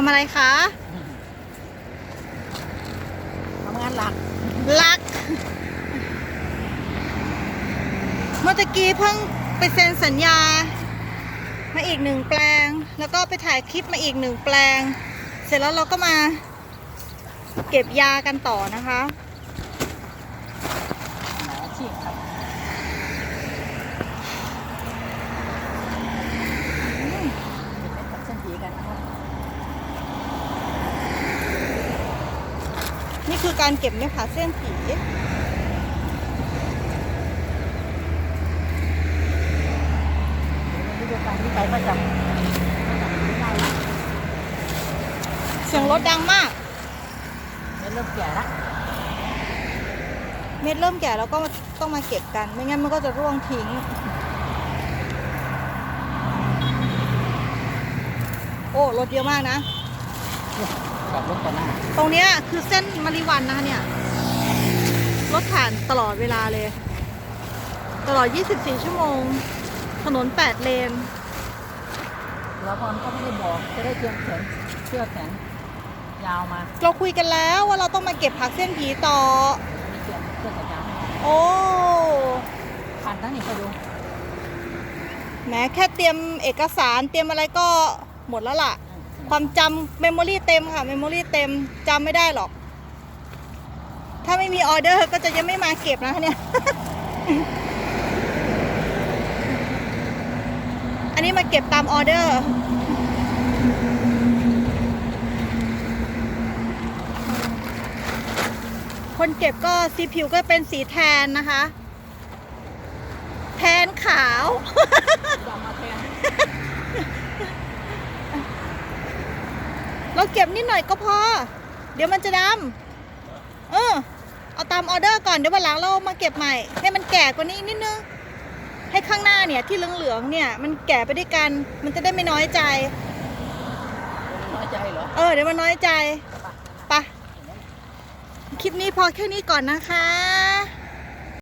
ำอะไรคะทำงานหลักลัก เมื่อตะกี้เพิ่งไปเซ็นสัญญา มาอีกหนึ่งแปลง แล้วก็ไปถ่ายคลิปมาอีกหนึ่งแปลง เสร็จแล้วเราก็มา เก็บยากันต่อนะคะ หมอชีพครับอืมเป็นกับเส้นผีกันนะครับ นี่ คือการเก็บเม็ดผาเส้นผีฤดูกาลที่ไปก็จะได้ละเสียงรถดังมาก เริ่มแก่ละเม็ดเริ่มแก่แล้วก็ต้องมาเก็บกัน ไม่งั้นมันก็จะร่วงทิ้งโอ้ รถเยอะมากนะ ขับรถต่อหน้า ตรงเนี้ยคือเส้นมาริวันนะคะเนี่ย รถผ่านตลอดเวลาเลย ตลอด 24 ชั่วโมง ถนน 8 เลน แล้วพรก็ไม่ได้บอก จะได้เตรียมแขนเสื้อแขนยาวมาเราคุยกันแล้วว่าเราต้องมาเก็บผักเส้นผีต่อมีเตรียมเสื้อแขนยาวโอ้ผ่านทั้งนี้ไปดูแหม้แค่เตรียมเอกสารเตรียมอะไรก็หมดแล้วล่ะ ความจำเมมโมรี่เต็มค่ะเมมโมรี่เต็มจำไม่ได้หรอก ถ้าไม่มีออเดอร์ก็จะยังไม่มาเก็บนะคะเนี่ย อันนี้มาเก็บตามออเดอร์คนเก็บก็สีผิวก็เป็นสีแทนนะคะ แทนขาวยาวมาแทน เราเก็บนิดหน่อยก็พอ เดี๋ยวมันจะดำเออ เอาตามออเดอร์ก่อนเดี๋ยววันหลังเรามาเก็บใหม่ ให้มันแก่กว่านี้อีกนิดนึง ให้ข้างหน้าเนี่ยที่เหลืองๆเนี่ย มันแก่ไปด้วยกัน มันจะได้ไม่น้อยใจ น้อยใจเหรอ เออ เดี๋ยวมันน้อยใจ ไปะคลิปนี้พอแค่นี้ก่อนนะคะ